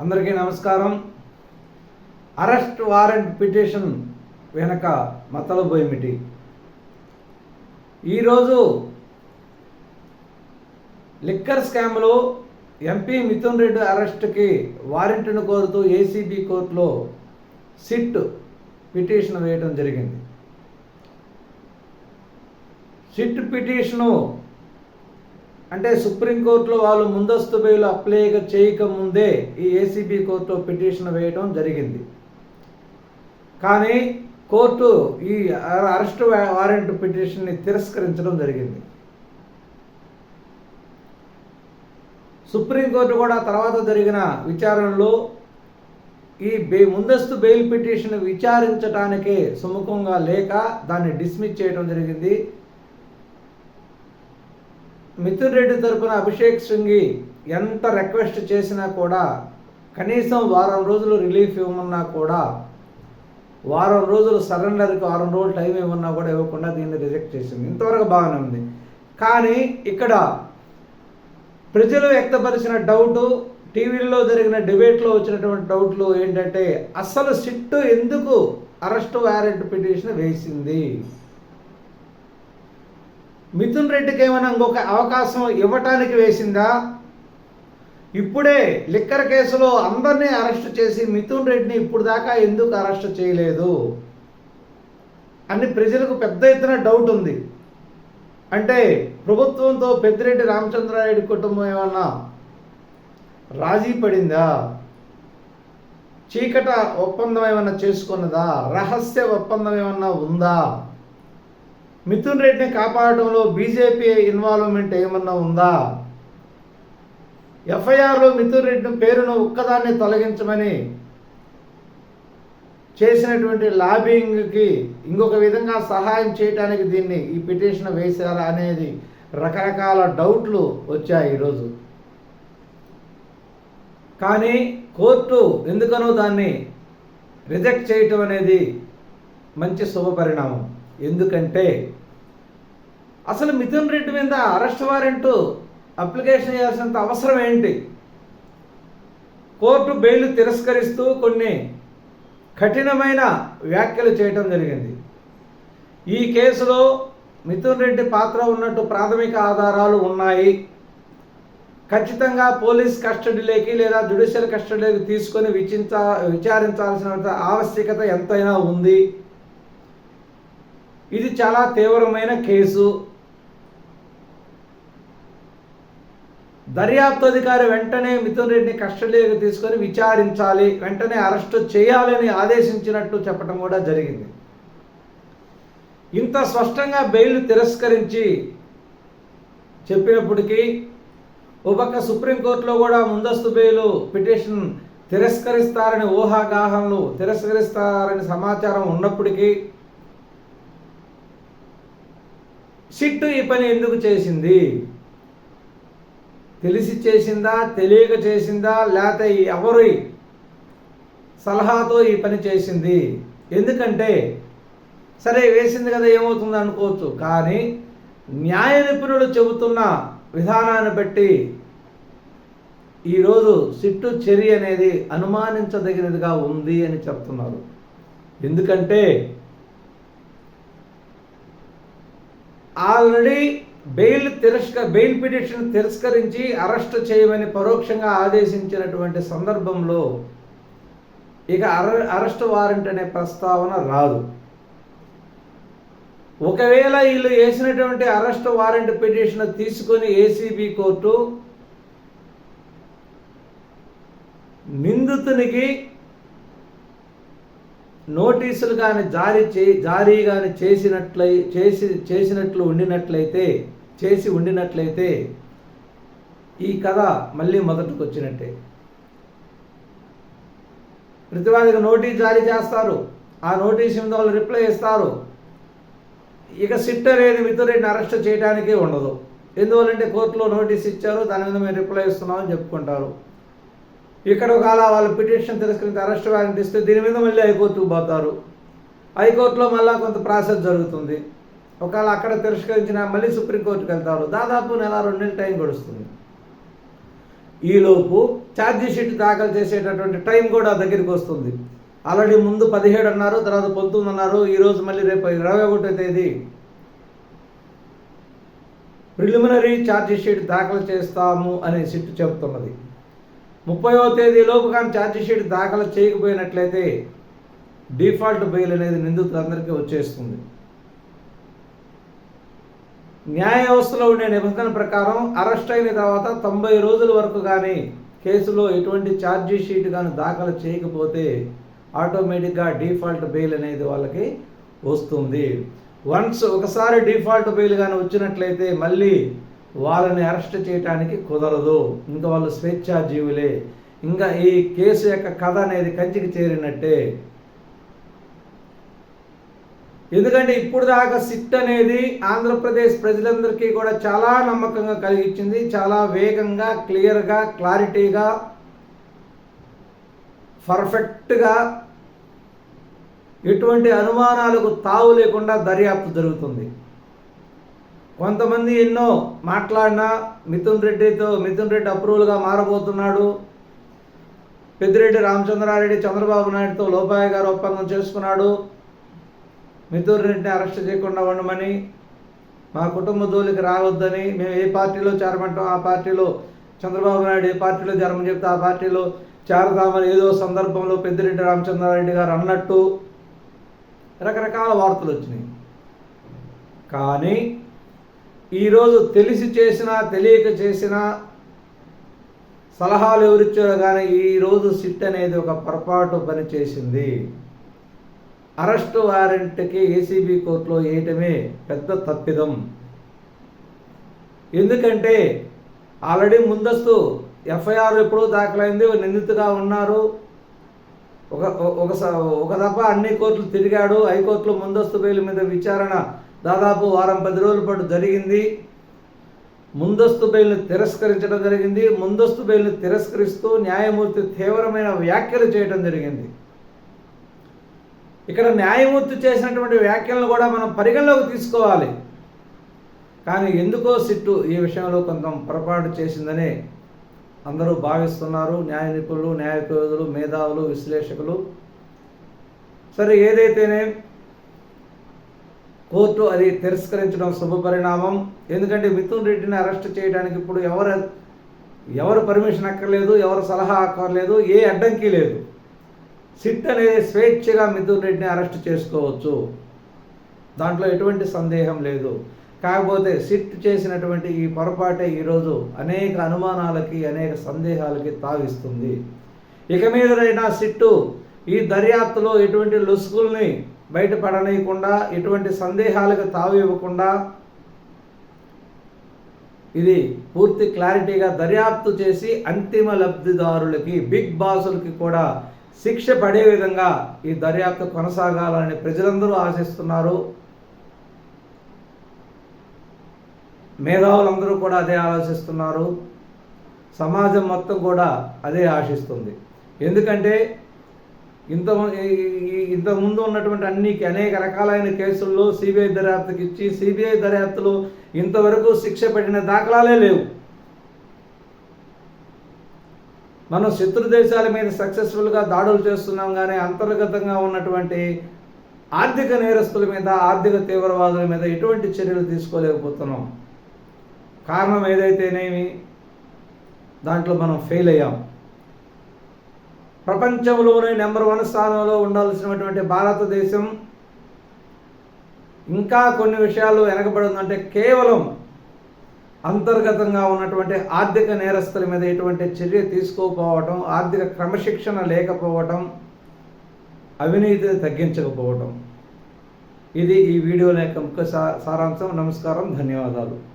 అందరికీ నమస్కారం. Arrest warrant petition వెనక మతలబు ఏమిటి ఈరోజు లిక్కర్ స్కామ్లో ఎంపీ మిథున్ రెడ్డి అరెస్ట్కి వారెంట్ను కోరుతూ ఏసీబీ కోర్టులో సిట్ పిటిషన్ వేయడం జరిగింది. సిట్ పిటిషను అంటే సుప్రీంకోర్టులో వాళ్ళు ముందస్తు బెయిల్ అప్లై చేయక ముందే ఈ ఏసీబీ కోర్టులో పిటిషన్ వేయడం జరిగింది. కానీ కోర్టు ఈ అరెస్ట్ వారెంట్ పిటిషన్ని తిరస్కరించడం జరిగింది. సుప్రీంకోర్టు కూడా తర్వాత జరిగిన విచారణలో ఈ బే ముందస్తు బెయిల్ పిటిషన్ విచారించడానికే సుముఖంగా లేక దాన్ని డిస్మిస్ చేయడం జరిగింది. మిథున్ రెడ్డి తరపున అభిషేక్ సింగి ఎంత రిక్వెస్ట్ చేసినా కూడా కనీసం వారం రోజులు రిలీఫ్ ఇవ్వమన్నా కూడా వారం రోజులు సరెండర్కి వారం రోజులు టైం ఇవ్వమన్నా కూడా ఇవ్వకుండా దీన్ని రిజెక్ట్ చేసింది. ఇంతవరకు బాగానే ఉంది. కానీ ఇక్కడ ప్రజలు వ్యక్తపరిచిన డౌటు టీవీలో జరిగిన డిబేట్లో వచ్చినటువంటి డౌట్లు ఏంటంటే అసలు సిట్టు ఎందుకు అరెస్ట్ వారెంట్ పిటిషన్ వేసింది? మిథున్ రెడ్డికి ఏమైనా ఇంకొక అవకాశం ఇవ్వటానికి వేసిందా? ఇప్పుడే లిక్కర్ కేసులో అందరినీ అరెస్ట్ చేసి మిథున్ రెడ్డిని ఇప్పుడు దాకా ఎందుకు అరెస్ట్ చేయలేదు? అని ప్రజలకు పెద్ద ఎత్తున డౌట్ ఉంది. అంటే ప్రభుత్వంతో పెద్దిరెడ్డి రామచంద్రారెడ్డి కుటుంబం ఏమన్నా రాజీ పడిందా? చీకట ఒప్పందం ఏమన్నా చేసుకున్నదా? రహస్య ఒప్పందం ఏమన్నా ఉందా? మిథున్ రెడ్డిని కాపాడటంలో బీజేపీ ఇన్వాల్వ్మెంట్ ఏమన్నా ఉందా? ఎఫ్ఐఆర్లో మిథున్ రెడ్డి పేరును ఒక్కదాన్ని తొలగించమని చేసినటువంటి లాబింగ్కి ఇంకొక విధంగా సహాయం చేయడానికి దీన్ని ఈ పిటిషన్ వేశారా అనేది రకరకాల డౌట్లు వచ్చాయి ఈరోజు. కానీ కోర్టు ఎందుకనో దాన్ని రిజెక్ట్ చేయటం అనేది మంచి శుభ పరిణామం ఎందుకంటే అసలు మిథున్ రెడ్డి మీద అరెస్ట్ వారెంట్ అప్లికేషన్ చేయాల్సినంత అవసరం ఏంటి? కోర్టు బెయిల్ తిరస్కరిస్తూ కొన్ని కఠినమైన వ్యాఖ్యలు చేయటం జరిగింది. ఈ కేసులో మిథున్ రెడ్డి పాత్ర ఉన్నట్టు ప్రాథమిక ఆధారాలు ఉన్నాయి. ఖచ్చితంగా పోలీస్ కస్టడీలోకి లేదా జ్యుడిషియల్ కస్టడీలోకి తీసుకొని విచించ విచారించాల్సిన ఆవశ్యకత ఎంతైనా ఉంది. ఇది చాలా తీవ్రమైన కేసు. దర్యాప్తు అధికారి వెంటనే మిథున్ రెడ్డిని కస్టడీలోకి తీసుకొని విచారించాలి వెంటనే అరెస్టు చేయాలని ఆదేశించినట్టు చెప్పడం కూడా జరిగింది. ఇంత స్పష్టంగా బెయిల్ తిరస్కరించి చెప్పినప్పటికీ ఓ పక్క సుప్రీంకోర్టులో కూడా ముందస్తు బెయిల్ పిటిషన్ తిరస్కరిస్తారని ఊహాగాహంలు తిరస్కరిస్తారని సమాచారం ఉన్నప్పటికీ సిట్టు ఈ పని ఎందుకు చేసింది? తెలిసి చేసిందా తెలియక చేసిందా లేకపోతే ఎవరి సలహాతో ఈ పని చేసింది? ఎందుకంటే సరే వేసింది కదా ఏమవుతుంది అనుకోవచ్చు. కానీ న్యాయ నిపుణులు చెబుతున్న విధానాన్ని బట్టి ఈరోజు సిట్టు చర్య అనేది అనుమానించదగినదిగా ఉంది అని చెప్తున్నారు. ఎందుకంటే ఆల్రెడీ బెయిల్ తిరస్క బెయిల్ పిటిషన్ తిరస్కరించి అరెస్ట్ చేయమని పరోక్షంగా ఆదేశించినటువంటి సందర్భంలో ఇక అర అరెస్ట్ వారెంట్ అనే ప్రస్తావన రాదు. ఒకవేళ వీళ్ళు వేసినటువంటి అరెస్ట్ వారెంట్ పిటిషన్ తీసుకొని ఏసీబీ కోర్టు నిందితునికి నోటీసులు కానీ జారీ చే జారీ కానీ చేసినట్లయి చేసి చేసినట్లు ఉండినట్లయితే చేసి ఉండినట్లయితే ఈ కథ మళ్ళీ మొదటికి వచ్చినట్టే ప్రతివాదికి నోటీస్ జారీ చేస్తారు. ఆ నోటీస్ మీద వాళ్ళు రిప్లై ఇస్తారు. ఇక సిట్ అనేది మిత్రుడిని అరెస్ట్ చేయడానికే ఉండదు. ఎందువల్లంటే కోర్టులో నోటీస్ ఇచ్చారు. దాని మీద మేము రిప్లై ఇస్తున్నామని చెప్పుకుంటారు. ఇక్కడ ఒకవేళ వాళ్ళు పిటిషన్ తిరస్కరించి అరెస్ట్ వారెంట్ ఇస్తే దీని మీద మళ్ళీ హైకోర్టుకు పోతారు. హైకోర్టులో మళ్ళీ కొంత ప్రాసెస్ జరుగుతుంది. ఒకవేళ అక్కడ తిరస్కరించిన మళ్ళీ సుప్రీంకోర్టుకు వెళ్తారు. దాదాపు నెల రెండు టైం గడుస్తుంది. ఈలోపు ఛార్జీ షీట్ దాఖలు చేసేటటువంటి టైం కూడా దగ్గరికి వస్తుంది. ఆల్రెడీ ముందు పదిహేడు అన్నారు తర్వాత పంతొమ్మిది అన్నారు. ఈరోజు మళ్ళీ రేపు ఇరవై ఒకటో తేదీ ప్రిలిమినరీ ఛార్జీ షీట్ దాఖలు చేస్తాము అనే సిట్ చెబుతున్నది. ముప్పైవ తేదీలోపు కానీ ఛార్జీ షీట్ దాఖలు చేయకపోయినట్లయితే డిఫాల్ట్ బెయిల్ అనేది నిందితులందరికీ వచ్చేస్తుంది. న్యాయ వ్యవస్థలో ఉండే నిబంధన ప్రకారం అరెస్ట్ అయిన తర్వాత తొంభై రోజుల వరకు కానీ కేసులో ఎటువంటి ఛార్జీ షీట్ కానీ దాఖలు చేయకపోతే ఆటోమేటిక్గా డిఫాల్ట్ బెయిల్ అనేది వాళ్ళకి వస్తుంది. వన్స్ ఒకసారి డిఫాల్ట్ బెయిల్ కానీ వచ్చినట్లయితే మళ్ళీ వాళ్ళని అరెస్ట్ చేయడానికి కుదరదు. ఇంకా వాళ్ళు స్వేచ్ఛాజీవులే. ఇంకా ఈ కేసు యొక్క కథ అనేది కంచికి చేరినట్టే. ఎందుకంటే ఇప్పుడు దాకా సిట్ అనేది ఆంధ్రప్రదేశ్ ప్రజలందరికీ కూడా చాలా నమ్మకంగా కలిగించింది. చాలా వేగంగా క్లియర్గా క్లారిటీగా పర్ఫెక్ట్గా ఎటువంటి అనుమానాలకు తావు లేకుండా దర్యాప్తు జరుగుతుంది. కొంతమంది ఎన్నో మాట్లాడినా మిథున్ రెడ్డితో మిథున్ రెడ్డి అప్రూవల్గా మారబోతున్నాడు. పెద్దిరెడ్డి రామచంద్రారెడ్డి చంద్రబాబు నాయుడుతో లోపాయ గారు ఒప్పందం చేసుకున్నాడు. మిథున్ రెడ్డిని అరెస్ట్ చేయకుండా ఉండమని మా కుటుంబ జోలికి రావద్దని మేము ఏ పార్టీలో చేరమంటాం ఆ పార్టీలో చంద్రబాబు నాయుడు ఏ పార్టీలో చేరమని చెప్తే ఆ పార్టీలో చేరదామని ఏదో సందర్భంలో పెద్దిరెడ్డి రామచంద్రారెడ్డి గారు అన్నట్టు రకరకాల వార్తలు వచ్చినాయి. కానీ ఈరోజు తెలిసి చేసినా తెలియక చేసినా సలహాలు ఎవరిచ్చారో కానీ ఈరోజు సిట్ అనేది ఒక పొరపాటు పని చేసింది. అరెస్ట్ వారెంట్కి ఏసీబీ కోర్టులో వేయటమే పెద్ద తప్పిదం. ఎందుకంటే ఆల్రెడీ ముందస్తు ఎఫ్ఐఆర్ ఎప్పుడూ దాఖలైంది నిందితుగా ఉన్నారు. ఒక ఒక ఒక దఫా అన్ని కోర్టులు తిరిగాడు. హైకోర్టులో ముందస్తు బెయిల్ మీద విచారణ దాదాపు వారం పది రోజుల పాటు జరిగింది. ముందస్తు బెయిల్ని తిరస్కరించడం జరిగింది. ముందస్తు బెయిల్ని తిరస్కరిస్తూ న్యాయమూర్తి తీవ్రమైన వ్యాఖ్యలు చేయడం జరిగింది. ఇక్కడ న్యాయమూర్తి చేసినటువంటి వ్యాఖ్యలను కూడా మనం పరిగణలోకి తీసుకోవాలి. కానీ ఎందుకో సిట్టు ఈ విషయంలో కొంత పొరపాటు చేసిందని అందరూ భావిస్తున్నారు. న్యాయ నిపుణులు న్యాయకోదులు మేధావులు విశ్లేషకులు. సరే ఏదైతేనే కోర్టు అది తిరస్కరించడం శుభపరిణామం ఎందుకంటే మిథున్ రెడ్డిని అరెస్ట్ చేయడానికి ఇప్పుడు ఎవరు ఎవరు పర్మిషన్ అక్కర్లేదు ఎవరు సలహా అక్కర్లేదు ఏ అడ్డంకి లేదు. సిట్ అనేది స్వేచ్ఛగా మిథున్ రెడ్డిని అరెస్ట్ చేసుకోవచ్చు. దాంట్లో ఎటువంటి సందేహం లేదు. కాకపోతే సిట్ చేసినటువంటి ఈ పొరపాటే ఈరోజు అనేక అనుమానాలకి అనేక సందేహాలకి తావిస్తుంది. ఇక మీదైనా సిట్టు ఈ దర్యాప్తులో ఎటువంటి లొసుగుల్ని బయటపడనీయకుండా ఎటువంటి సందేహాలకు తావు ఇవ్వకుండా ఇది పూర్తి క్లారిటీగా దర్యాప్తు చేసి అంతిమ లబ్ధిదారులకి బిగ్ బాసులకి కూడా శిక్ష పడే విధంగా ఈ దర్యాప్తు కొనసాగాలని ప్రజలందరూ ఆశిస్తున్నారు. మేధావులందరూ కూడా అదే ఆలోచిస్తున్నారు. సమాజం మొత్తం కూడా అదే ఆశిస్తుంది. ఎందుకంటే ఇంత ఇంతకుముందు ఉన్నటువంటి అన్ని అనేక రకాలైన కేసుల్లో సిబిఐ దర్యాప్తుకి ఇచ్చి సిబిఐ దర్యాప్తులో ఇంతవరకు శిక్ష పడిన దాఖలాలే లేవు. మనం శత్రు దేశాల మీద సక్సెస్ఫుల్గా దాడులు చేస్తున్నాం కానీ అంతర్గతంగా ఉన్నటువంటి ఆర్థిక నేరస్తుల మీద ఆర్థిక తీవ్రవాదుల మీద ఎటువంటి చర్యలు తీసుకోలేకపోతున్నాం. కారణం ఏదైతేనేమి? దాంట్లో మనం ఫెయిల్ అయ్యాం. ప్రపంచంలోనే నెంబర్ వన్ స్థానంలో ఉండాల్సినటువంటి భారతదేశం ఇంకా కొన్ని విషయాలు వెనకబడిందంటే కేవలం అంతర్గతంగా ఉన్నటువంటి ఆర్థిక నేరస్తుల మీద ఎటువంటి చర్య తీసుకోకపోవటం ఆర్థిక క్రమశిక్షణ లేకపోవటం అవినీతిని తగ్గించకపోవటం. ఇది ఈ వీడియోల యొక్క ముఖ్య సారాంశం. నమస్కారం. ధన్యవాదాలు.